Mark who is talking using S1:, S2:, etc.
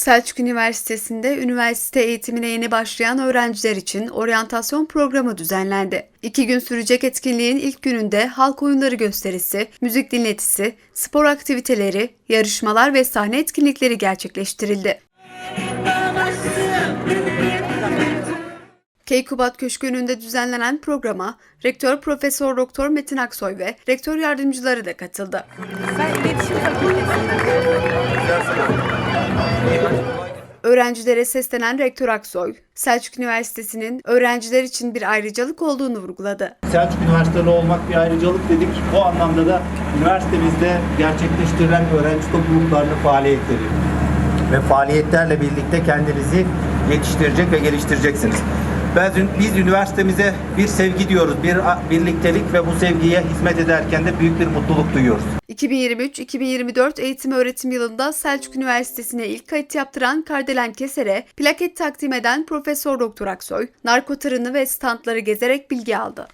S1: Selçuk Üniversitesi'nde üniversite eğitimine yeni başlayan öğrenciler için oryantasyon programı düzenlendi. İki gün sürecek etkinliğin ilk gününde halk oyunları gösterisi, müzik dinletisi, spor aktiviteleri, yarışmalar ve sahne etkinlikleri gerçekleştirildi. Keykubat Köşkü önünde düzenlenen programa Rektör Profesör Doktor Metin Aksoy ve rektör yardımcıları da katıldı. Öğrencilere seslenen Rektör Aksoy, Selçuk Üniversitesi'nin öğrenciler için bir ayrıcalık olduğunu vurguladı.
S2: Selçuk Üniversiteli olmak bir ayrıcalık dedik. O anlamda da üniversitemizde gerçekleştirilen öğrenci topluluklarının faaliyetleri ve faaliyetlerle birlikte kendinizi yetiştirecek ve geliştireceksiniz. Ben, biz üniversitemize bir sevgi diyoruz, bir birliktelik ve bu sevgiye hizmet ederken de büyük bir mutluluk duyuyoruz.
S1: 2023-2024 eğitim öğretim yılında Selçuk Üniversitesi'ne ilk kayıt yaptıran Kardelen Keser'e plaket takdim eden Profesör Doktor Aksoy, narko tırını ve standları gezerek bilgi aldı.